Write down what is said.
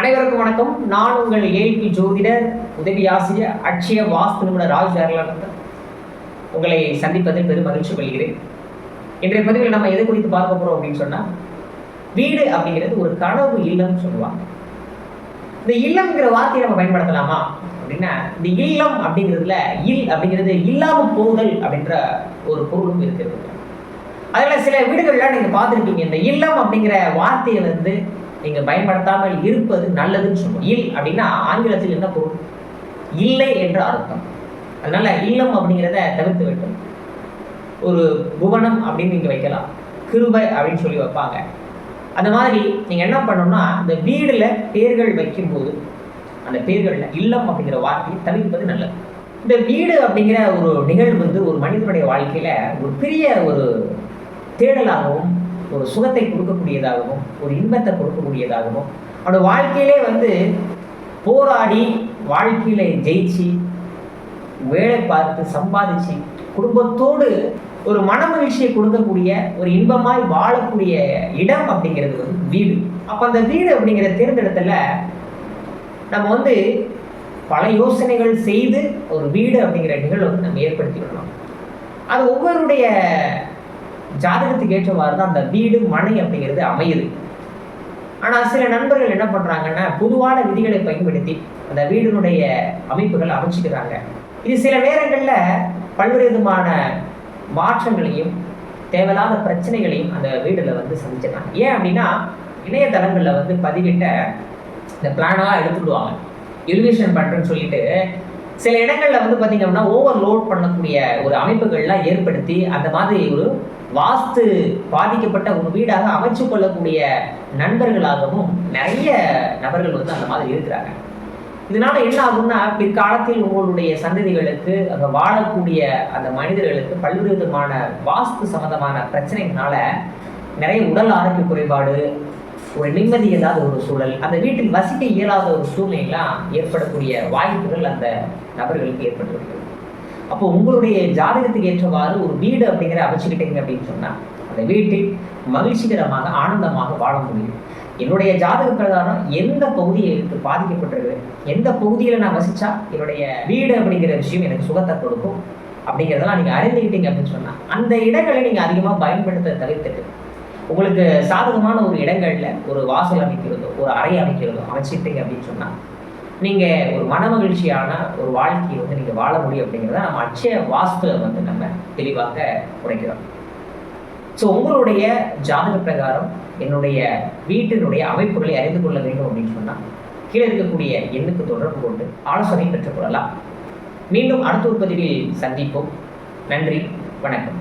அனைவருக்கும் வணக்கம். நான் உங்கள் ஏழ்பி ஜோதிடர் உதவி ஆசிரியர் அட்சய வாஸ்து நிபுணர் ராஜ் ஜெயலலிதா. உங்களை சந்திப்பதில் பெரும் மகிழ்ச்சி கொள்கிறேன். இன்றைய பதிவில் நம்ம எது குறித்து பார்க்க போறோம் அப்படின்னு சொன்னா வீடு அப்படிங்கிறது ஒரு கனவு இல்லம்னு சொல்லுவாங்க. இந்த இல்லம்ங்கிற வார்த்தையை நம்ம பயன்படுத்தலாமா? அப்படின்னா இந்த இல்லம் அப்படிங்கிறதுல இல் அப்படிங்கிறது இல்லாம போதல் அப்படின்ற ஒரு பொருளும் இருக்கிறது. அதில் சில வீடுகள்லாம் நீங்கள் பார்த்துருப்பீங்க இந்த இல்லம் அப்படிங்கிற வார்த்தையை வந்து நீங்கள் பயன்படுத்தாமல் இருப்பது நல்லதுன்னு சொல்லுவோம். இல் அப்படின்னா ஆங்கிலத்தில் என்ன பொருள்? இல்லை என்ற அர்த்தம். அதனால இல்லம் அப்படிங்கிறத தவிர்த்து விட்டு ஒரு புவனம் அப்படின்னு நீங்கள் வைக்கலாம். கிருபை அப்படின்னு சொல்லி வைப்பாங்க. அந்த மாதிரி நீங்கள் என்ன பண்ணணும்னா இந்த வீடில் பேர்கள் வைக்கும்போது அந்த பேர்களில் இல்லம் அப்படிங்கிற வார்த்தையை தவிர்ப்பது நல்லது. இந்த வீடு அப்படிங்கிற ஒரு நிகழ்வு வந்து ஒரு மனிதனுடைய வாழ்க்கையில் ஒரு பெரிய ஒரு தேடலாகவும் ஒரு சுகத்தை கொடுக்கக்கூடியதாகவும் ஒரு இன்பத்தை கொடுக்கக்கூடியதாகவும் அவனோட வாழ்க்கையிலே வந்து போராடி வாழ்க்கையில ஜெயிச்சு வேலை பார்த்து சம்பாதிச்சு குடும்பத்தோடு ஒரு மன மகிழ்ச்சியை கொடுக்கக்கூடிய ஒரு இன்பமாய் வாழக்கூடிய இடம் அப்படிங்கிறது வந்து வீடு. அப்ப அந்த வீடு அப்படிங்கிற தேர்ந்தெடுத்துல நம்ம வந்து பல யோசனைகள் செய்து ஒரு வீடு அப்படிங்கிற நிகழ்வை வந்து நம்ம ஏற்படுத்தி விடலாம் அது ஒவ்வொருடைய ஜாதகத்துக்கு ஏற்றவாறு தான் அந்த வீடு மனை அப்படிங்கிறது அமையுது. ஆனால் சில நண்பர்கள் என்ன பண்ணுறாங்கன்னா பொதுவான விதிகளை பயன்படுத்தி அந்த வீடினுடைய அமைப்புகள் அமைச்சுக்கிறாங்க. இது சில நேரங்களில் பல்வேறு விதமான மாற்றங்களையும் தேவையில்லாத பிரச்சனைகளையும் அந்த வீடில் வந்து சந்திச்சிடறாங்க ஏன் அப்படின்னா இணையதளங்களில் வந்து பதிவிட்ட இந்த பிளானாக எடுத்துடுவாங்க. எலிவேஷன் பண்ணுறேன்னு சொல்லிட்டு சில இடங்கள்ல வந்து பார்த்தீங்க அப்படின்னா ஓவர்லோட் பண்ணக்கூடிய ஒரு அமைப்புகள்லாம் ஏற்படுத்தி அந்த மாதிரி ஒரு வாஸ்து பாதிக்கப்பட்ட ஒரு வீடாக அமைச்சு கொள்ளக்கூடிய நண்பர்களாகவும் நிறைய நபர்கள் வந்து அந்த மாதிரி இருக்கிறாங்க. இதனால என்ன ஆகும்னா பிற்காலத்தில் உங்களுடைய சந்ததிகளுக்கு அங்கே வாழக்கூடிய அந்த மனிதர்களுக்கு பல்வேறு விதமான வாஸ்து சம்பந்தமான பிரச்சனைகளால நிறைய உடல் ஆரோக்கிய குறைபாடு ஒரு நிம்மதி இல்லாத ஒரு சூழல் அந்த வீட்டில் வசிக்க இயலாத ஒரு சூழ்நிலாம் ஏற்படக்கூடிய வாய்ப்புகள் அந்த நபர்களுக்கு ஏற்பட்டிருக்கு. அப்போ உங்களுடைய ஜாதகத்துக்கு ஏற்றவாறு ஒரு வீடு அப்படிங்கிற அமைச்சுக்கிட்டீங்க அப்படின்னு சொன்னால் அந்த வீட்டில் மகிழ்ச்சிகரமாக ஆனந்தமாக வாழ முடியும். என்னுடைய ஜாதக பிரகாரம் எந்த பகுதி எனக்கு பாதிக்கப்பட்டிருக்கு எந்த பகுதியில் நான் வசித்தா என்னுடைய வீடு அப்படிங்கிற விஷயம் எனக்கு சுகத்தை கொடுக்கும் அப்படிங்கிறதெல்லாம் நீங்கள் அறிந்துக்கிட்டீங்க அப்படின்னு சொன்னால் அந்த இடங்களை நீங்கள் அதிகமாக பயன்படுத்த தவிர்த்துட்டு உங்களுக்கு சாதகமான ஒரு இடங்களில் ஒரு வாசல் அமைக்கிறதோ ஒரு அறை அமைக்கிறதோ அமைச்சிட்டீங்க அப்படின்னு சொன்னால் நீங்கள் ஒரு மன மகிழ்ச்சியான ஒரு வாழ்க்கையை வந்து நீங்கள் வாழ முடியும் அப்படிங்கிறத நம்ம அச்சய வாஸ்துவை வந்து நம்ம தெளிவாக உடைக்கிறோம். ஸோ உங்களுடைய ஜாதக பிரகாரம் என்னுடைய வீட்டினுடைய அமைப்புகளை அறிந்து கொள்ள வேண்டும் அப்படின்னு சொன்னால் கீழே இருக்கக்கூடிய எண்ணுக்கு தொடர்பு கொண்டு ஆலோசனை பெற்றுக்கொள்ளலாம் மீண்டும் அடுத்த ஒரு பதிவில் சந்திப்போம். நன்றி. வணக்கம்.